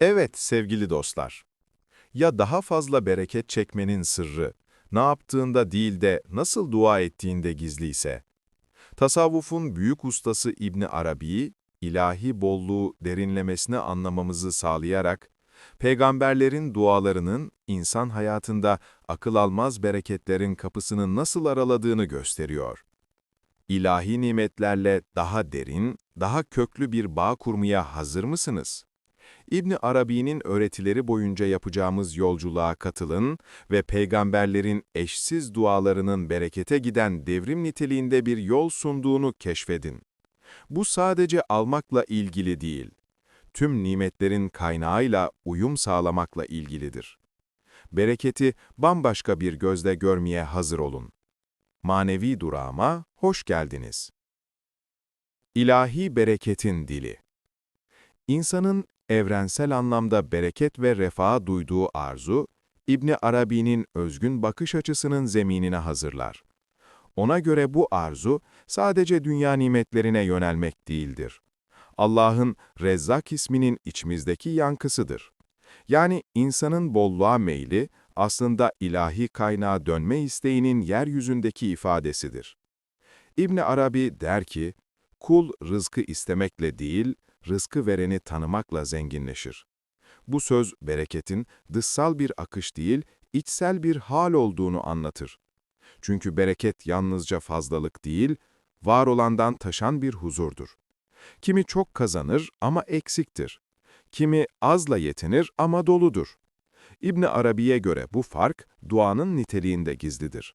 Evet sevgili dostlar. Ya daha fazla bereket çekmenin sırrı, ne yaptığında değil de nasıl dua ettiğinde gizliyse? Tasavvufun büyük ustası İbni Arabi, ilahi bolluğu derinlemesine anlamamızı sağlayarak, peygamberlerin dualarının insan hayatında akıl almaz bereketlerin kapısını nasıl araladığını gösteriyor. İlahi nimetlerle daha derin, daha köklü bir bağ kurmaya hazır mısınız? İbni Arabi'nin öğretileri boyunca yapacağımız yolculuğa katılın ve peygamberlerin eşsiz dualarının berekete giden devrim niteliğinde bir yol sunduğunu keşfedin. Bu sadece almakla ilgili değil, tüm nimetlerin kaynağıyla uyum sağlamakla ilgilidir. Bereketi bambaşka bir gözle görmeye hazır olun. Manevi durağıma hoş geldiniz. İlahi bereketin dili İnsanın evrensel anlamda bereket ve refaha duyduğu arzu, İbni Arabi'nin özgün bakış açısının zeminine hazırlar. Ona göre bu arzu sadece dünya nimetlerine yönelmek değildir. Allah'ın Rezzak isminin içimizdeki yankısıdır. Yani insanın bolluğa meyli aslında ilahi kaynağa dönme isteğinin yeryüzündeki ifadesidir. İbni Arabi der ki, kul rızkı istemekle değil, rızkı vereni tanımakla zenginleşir. Bu söz bereketin dışsal bir akış değil, içsel bir hal olduğunu anlatır. Çünkü bereket yalnızca fazlalık değil, var olandan taşan bir huzurdur. Kimi çok kazanır ama eksiktir. Kimi azla yetinir ama doludur. İbni Arabi'ye göre bu fark duanın niteliğinde gizlidir.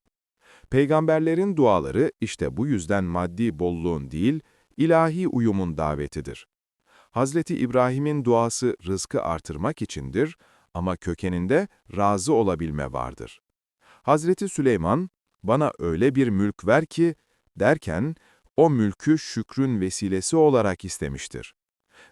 Peygamberlerin duaları işte bu yüzden maddi bolluğun değil, ilahi uyumun davetidir. Hazreti İbrahim'in duası rızkı artırmak içindir ama kökeninde razı olabilme vardır. Hazreti Süleyman, bana öyle bir mülk ver ki, derken, o mülkü şükrün vesilesi olarak istemiştir.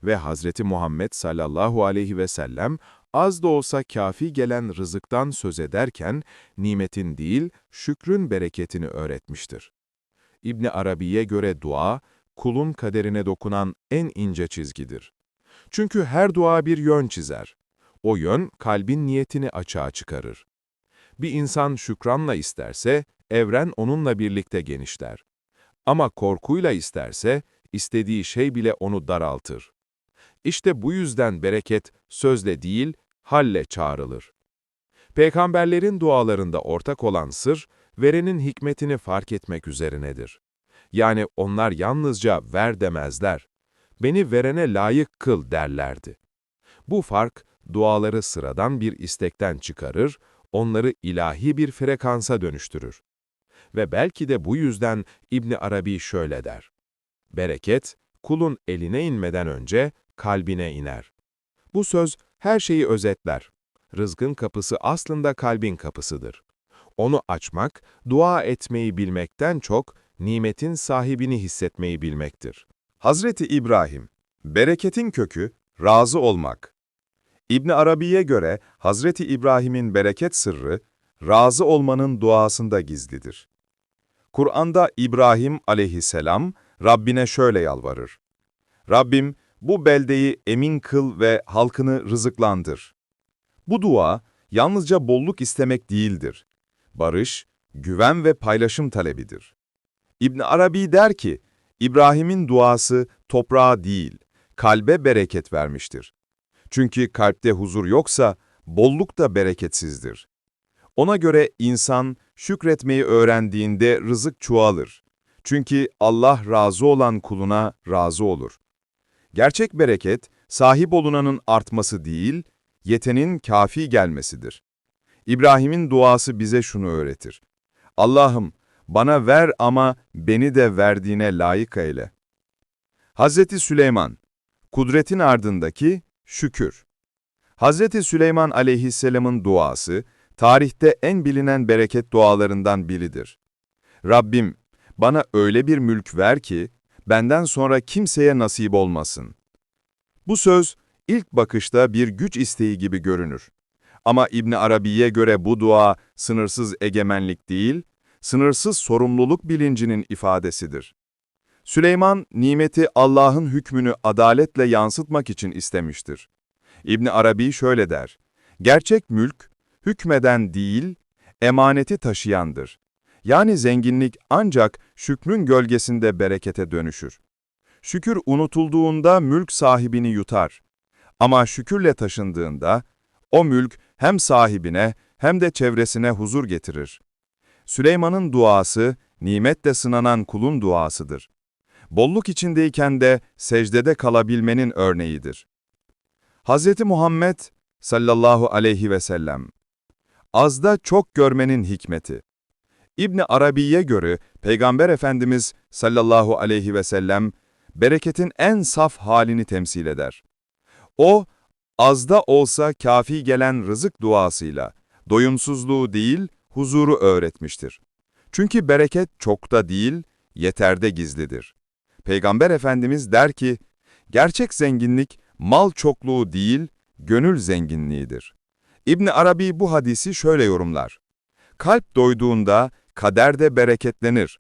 Ve Hazreti Muhammed sallallahu aleyhi ve sellem, az da olsa kafi gelen rızıktan söz ederken, nimetin değil, şükrün bereketini öğretmiştir. İbni Arabi'ye göre dua, kulun kaderine dokunan en ince çizgidir. Çünkü her dua bir yön çizer. O yön kalbin niyetini açığa çıkarır. Bir insan şükranla isterse, evren onunla birlikte genişler. Ama korkuyla isterse, istediği şey bile onu daraltır. İşte bu yüzden bereket sözle değil, halle çağrılır. Peygamberlerin dualarında ortak olan sır, verenin hikmetini fark etmek üzerinedir. Yani onlar yalnızca ver demezler. Beni verene layık kıl derlerdi. Bu fark, duaları sıradan bir istekten çıkarır, onları ilahi bir frekansa dönüştürür. Ve belki de bu yüzden İbni Arabi şöyle der. Bereket, kulun eline inmeden önce kalbine iner. Bu söz her şeyi özetler. Rızkın kapısı aslında kalbin kapısıdır. Onu açmak, dua etmeyi bilmekten çok, nimetin sahibini hissetmeyi bilmektir. Hazreti İbrahim, bereketin kökü razı olmak. İbn Arabi'ye göre Hazreti İbrahim'in bereket sırrı razı olmanın duasında gizlidir. Kur'an'da İbrahim aleyhisselam Rabbine şöyle yalvarır. Rabbim bu beldeyi emin kıl ve halkını rızıklandır. Bu dua yalnızca bolluk istemek değildir. Barış, güven ve paylaşım talebidir. İbn Arabi der ki, İbrahim'in duası toprağa değil, kalbe bereket vermiştir. Çünkü kalpte huzur yoksa, bolluk da bereketsizdir. Ona göre insan şükretmeyi öğrendiğinde rızık çoğalır. Çünkü Allah razı olan kuluna razı olur. Gerçek bereket, sahip olunanın artması değil, yetenin kafi gelmesidir. İbrahim'in duası bize şunu öğretir. Allah'ım, bana ver ama beni de verdiğine layık eyle. Hazreti Süleyman, kudretin ardındaki şükür. Hazreti Süleyman aleyhisselamın duası, tarihte en bilinen bereket dualarından biridir. Rabbim, bana öyle bir mülk ver ki, benden sonra kimseye nasip olmasın. Bu söz, ilk bakışta bir güç isteği gibi görünür. Ama İbni Arabi'ye göre bu dua sınırsız egemenlik değil, sınırsız sorumluluk bilincinin ifadesidir. Süleyman, nimeti Allah'ın hükmünü adaletle yansıtmak için istemiştir. İbn Arabi şöyle der, Gerçek mülk, hükmeden değil, emaneti taşıyandır. Yani zenginlik ancak şükrün gölgesinde berekete dönüşür. Şükür unutulduğunda mülk sahibini yutar. Ama şükürle taşındığında, o mülk hem sahibine hem de çevresine huzur getirir. Süleyman'ın duası, nimetle sınanan kulun duasıdır. Bolluk içindeyken de secdede kalabilmenin örneğidir. Hz. Muhammed sallallahu aleyhi ve sellem, azda çok görmenin hikmeti. İbni Arabi'ye göre Peygamber Efendimiz sallallahu aleyhi ve sellem, bereketin en saf halini temsil eder. O, azda olsa kafi gelen rızık duasıyla, doyumsuzluğu değil, huzuru öğretmiştir. Çünkü bereket çokta değil, yeterde gizlidir. Peygamber Efendimiz der ki, gerçek zenginlik mal çokluğu değil, gönül zenginliğidir. İbn Arabi bu hadisi şöyle yorumlar. Kalp doyduğunda kader de bereketlenir.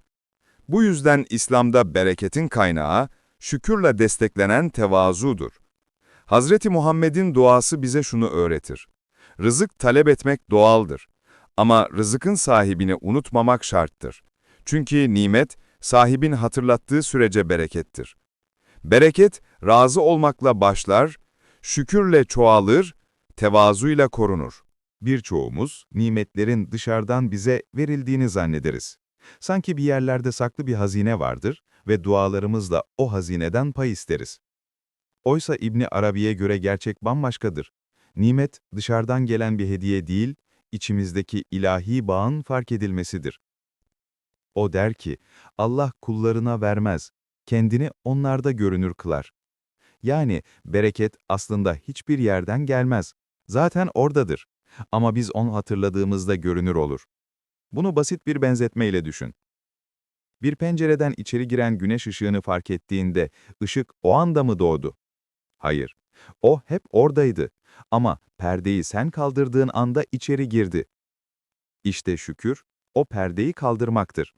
Bu yüzden İslam'da bereketin kaynağı, şükürle desteklenen tevazudur. Hazreti Muhammed'in duası bize şunu öğretir. Rızık talep etmek doğaldır. Ama rızıkın sahibini unutmamak şarttır. Çünkü nimet, sahibin hatırlattığı sürece berekettir. Bereket, razı olmakla başlar, şükürle çoğalır, tevazuyla korunur. Birçoğumuz nimetlerin dışarıdan bize verildiğini zannederiz. Sanki bir yerlerde saklı bir hazine vardır ve dualarımızla o hazineden pay isteriz. Oysa İbni Arabi'ye göre gerçek bambaşkadır. Nimet dışarıdan gelen bir hediye değil, içimizdeki ilahi bağın fark edilmesidir. O der ki, Allah kullarına vermez, kendini onlarda görünür kılar. Yani bereket aslında hiçbir yerden gelmez. Zaten oradadır. Ama biz onu hatırladığımızda görünür olur. Bunu basit bir benzetmeyle düşün. Bir pencereden içeri giren güneş ışığını fark ettiğinde ışık o anda mı doğdu? Hayır. O hep oradaydı. Ama perdeyi sen kaldırdığın anda içeri girdi. İşte şükür, o perdeyi kaldırmaktır.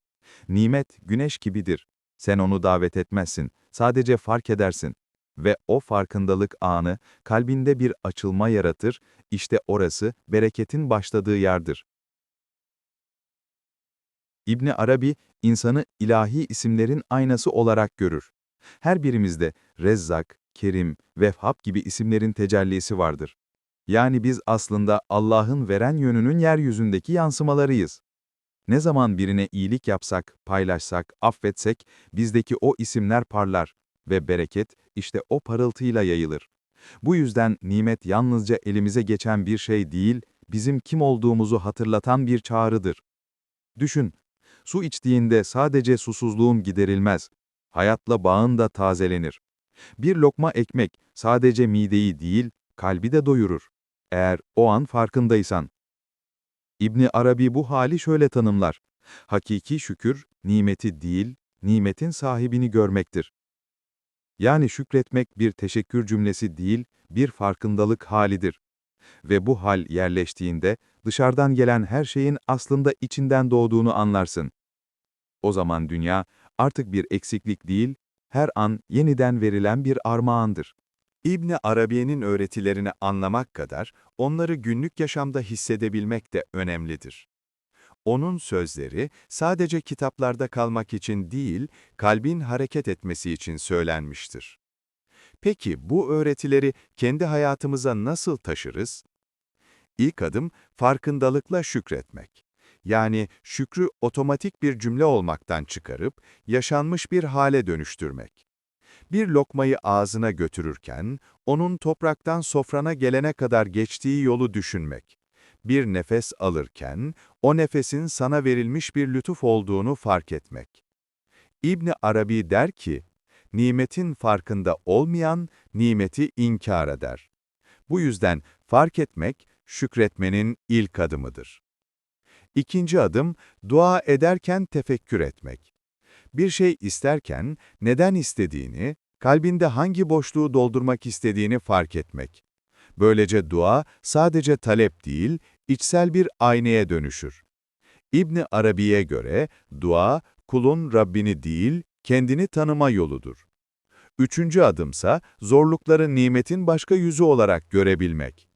Nimet güneş gibidir. Sen onu davet etmezsin, sadece fark edersin. Ve o farkındalık anı kalbinde bir açılma yaratır, işte orası bereketin başladığı yerdir. İbni Arabi, insanı ilahi isimlerin aynası olarak görür. Her birimizde Rezzak, Kerim, Vehhab gibi isimlerin tecellisi vardır. Yani biz aslında Allah'ın veren yönünün yeryüzündeki yansımalarıyız. Ne zaman birine iyilik yapsak, paylaşsak, affetsek, bizdeki o isimler parlar ve bereket işte o parıltıyla yayılır. Bu yüzden nimet yalnızca elimize geçen bir şey değil, bizim kim olduğumuzu hatırlatan bir çağrıdır. Düşün, su içtiğinde sadece susuzluğun giderilmez, hayatla bağın da tazelenir. Bir lokma ekmek sadece mideyi değil, kalbi de doyurur. Eğer o an farkındaysan. İbni Arabi bu hali şöyle tanımlar. Hakiki şükür, nimeti değil, nimetin sahibini görmektir. Yani şükretmek bir teşekkür cümlesi değil, bir farkındalık halidir. Ve bu hal yerleştiğinde, dışarıdan gelen her şeyin aslında içinden doğduğunu anlarsın. O zaman dünya, artık bir eksiklik değil, her an yeniden verilen bir armağandır. İbni Arabiye'nin öğretilerini anlamak kadar onları günlük yaşamda hissedebilmek de önemlidir. Onun sözleri sadece kitaplarda kalmak için değil, kalbin hareket etmesi için söylenmiştir. Peki bu öğretileri kendi hayatımıza nasıl taşırız? İlk adım farkındalıkla şükretmek. Yani şükrü otomatik bir cümle olmaktan çıkarıp yaşanmış bir hale dönüştürmek. Bir lokmayı ağzına götürürken, onun topraktan sofrana gelene kadar geçtiği yolu düşünmek. Bir nefes alırken, o nefesin sana verilmiş bir lütuf olduğunu fark etmek. İbni Arabi der ki, nimetin farkında olmayan, nimeti inkar eder. Bu yüzden fark etmek, şükretmenin ilk adımıdır. İkinci adım, dua ederken tefekkür etmek. Bir şey isterken neden istediğini, kalbinde hangi boşluğu doldurmak istediğini fark etmek. Böylece dua sadece talep değil, içsel bir aynaya dönüşür. İbni Arabi'ye göre dua, kulun Rabbini değil, kendini tanıma yoludur. Üçüncü adımsa zorlukları nimetin başka yüzü olarak görebilmek.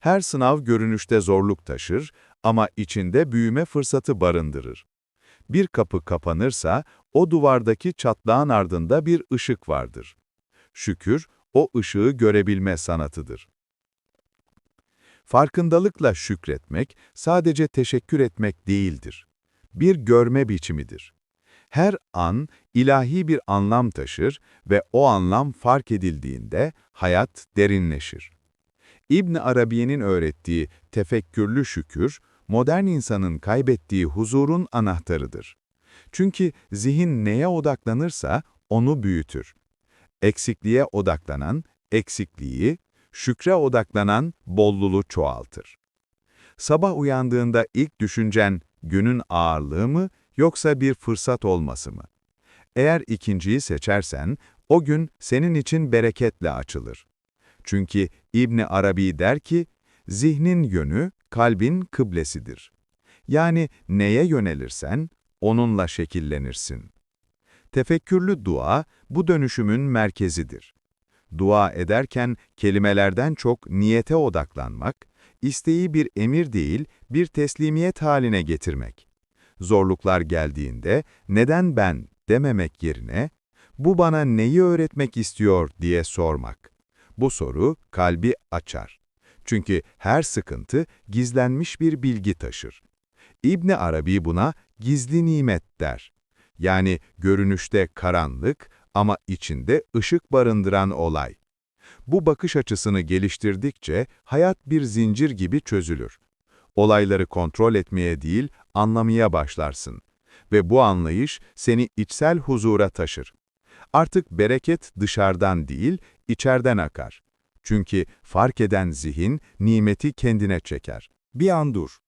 Her sınav görünüşte zorluk taşır ama içinde büyüme fırsatı barındırır. Bir kapı kapanırsa o duvardaki çatlağın ardında bir ışık vardır. Şükür, o ışığı görebilme sanatıdır. Farkındalıkla şükretmek sadece teşekkür etmek değildir. Bir görme biçimidir. Her an ilahi bir anlam taşır ve o anlam fark edildiğinde hayat derinleşir. İbn Arabi'nin öğrettiği tefekkürlü şükür, modern insanın kaybettiği huzurun anahtarıdır. Çünkü zihin neye odaklanırsa onu büyütür. Eksikliğe odaklanan eksikliği, şükre odaklanan bolluluğu çoğaltır. Sabah uyandığında ilk düşüncen günün ağırlığı mı yoksa bir fırsat olması mı? Eğer ikinciyi seçersen, o gün senin için bereketle açılır. Çünkü İbni Arabi der ki, zihnin yönü kalbin kıblesidir. Yani neye yönelirsen, onunla şekillenirsin. Tefekkürlü dua, bu dönüşümün merkezidir. Dua ederken kelimelerden çok niyete odaklanmak, isteği bir emir değil, bir teslimiyet haline getirmek. Zorluklar geldiğinde, neden ben dememek yerine, bu bana neyi öğretmek istiyor diye sormak. Bu soru kalbi açar. Çünkü her sıkıntı gizlenmiş bir bilgi taşır. İbni Arabi buna gizli nimet der. Yani görünüşte karanlık ama içinde ışık barındıran olay. Bu bakış açısını geliştirdikçe hayat bir zincir gibi çözülür. Olayları kontrol etmeye değil, anlamaya başlarsın. Ve bu anlayış seni içsel huzura taşır. Artık bereket dışarıdan değil, içeriden akar. Çünkü fark eden zihin, nimeti kendine çeker. Bir an dur.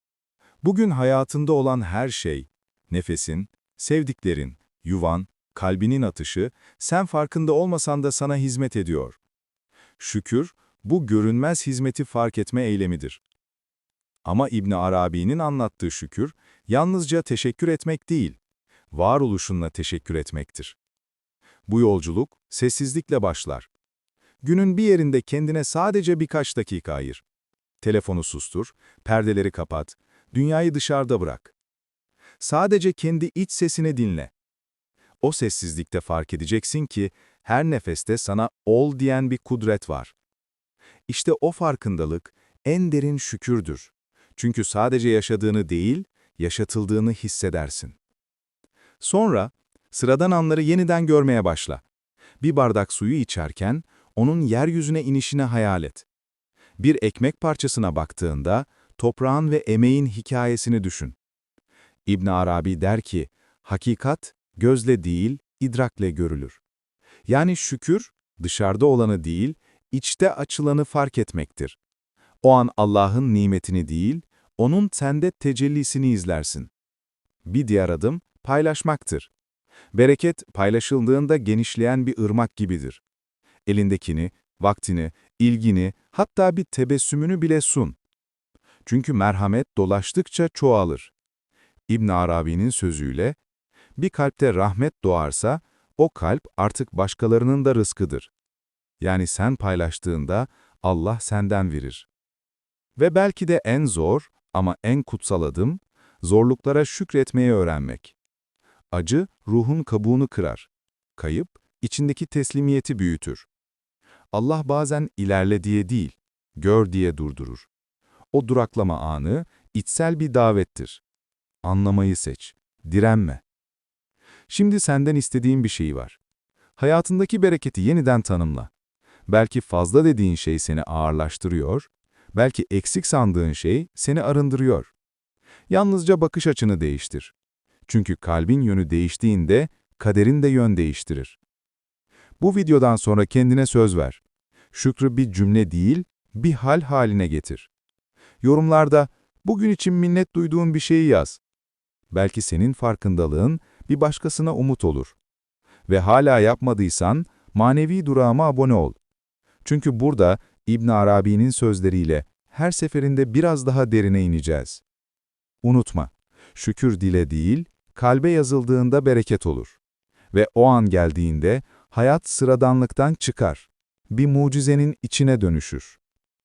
Bugün hayatında olan her şey, nefesin, sevdiklerin, yuvan, kalbinin atışı, sen farkında olmasan da sana hizmet ediyor. Şükür, bu görünmez hizmeti fark etme eylemidir. Ama İbn Arabi'nin anlattığı şükür, yalnızca teşekkür etmek değil, varoluşunla teşekkür etmektir. Bu yolculuk sessizlikle başlar. Günün bir yerinde kendine sadece birkaç dakika ayır. Telefonu sustur, perdeleri kapat, dünyayı dışarıda bırak. Sadece kendi iç sesini dinle. O sessizlikte fark edeceksin ki her nefeste sana ol diyen bir kudret var. İşte o farkındalık en derin şükürdür. Çünkü sadece yaşadığını değil, yaşatıldığını hissedersin. Sonra sıradan anları yeniden görmeye başla. Bir bardak suyu içerken onun yeryüzüne inişine hayal et. Bir ekmek parçasına baktığında toprağın ve emeğin hikayesini düşün. İbn Arabi der ki, hakikat gözle değil, idrakle görülür. Yani şükür, dışarıda olanı değil, içte açılanı fark etmektir. O an Allah'ın nimetini değil, onun sende tecellisini izlersin. Bir diğer adım, paylaşmaktır. Bereket, paylaşıldığında genişleyen bir ırmak gibidir. Elindekini, vaktini, ilgini, hatta bir tebessümünü bile sun. Çünkü merhamet dolaştıkça çoğalır. İbn Arabi'nin sözüyle, bir kalpte rahmet doğarsa, o kalp artık başkalarının da rızkıdır. Yani sen paylaştığında Allah senden verir. Ve belki de en zor ama en kutsal adım, zorluklara şükretmeyi öğrenmek. Acı, ruhun kabuğunu kırar. Kayıp, içindeki teslimiyeti büyütür. Allah bazen ilerle diye değil, gör diye durdurur. O duraklama anı, içsel bir davettir. Anlamayı seç, direnme. Şimdi senden istediğim bir şey var. Hayatındaki bereketi yeniden tanımla. Belki fazla dediğin şey seni ağırlaştırıyor, belki eksik sandığın şey seni arındırıyor. Yalnızca bakış açını değiştir. Çünkü kalbin yönü değiştiğinde kaderin de yön değiştirir. Bu videodan sonra kendine söz ver. Şükrü bir cümle değil, bir hal haline getir. Yorumlarda bugün için minnet duyduğun bir şeyi yaz. Belki senin farkındalığın bir başkasına umut olur. Ve hala yapmadıysan manevi durağıma abone ol. Çünkü burada İbn Arabi'nin sözleriyle her seferinde biraz daha derine ineceğiz. Unutma, şükür dile değil, kalbe yazıldığında bereket olur. Ve o an geldiğinde hayat sıradanlıktan çıkar. Bir mucizenin içine dönüşür.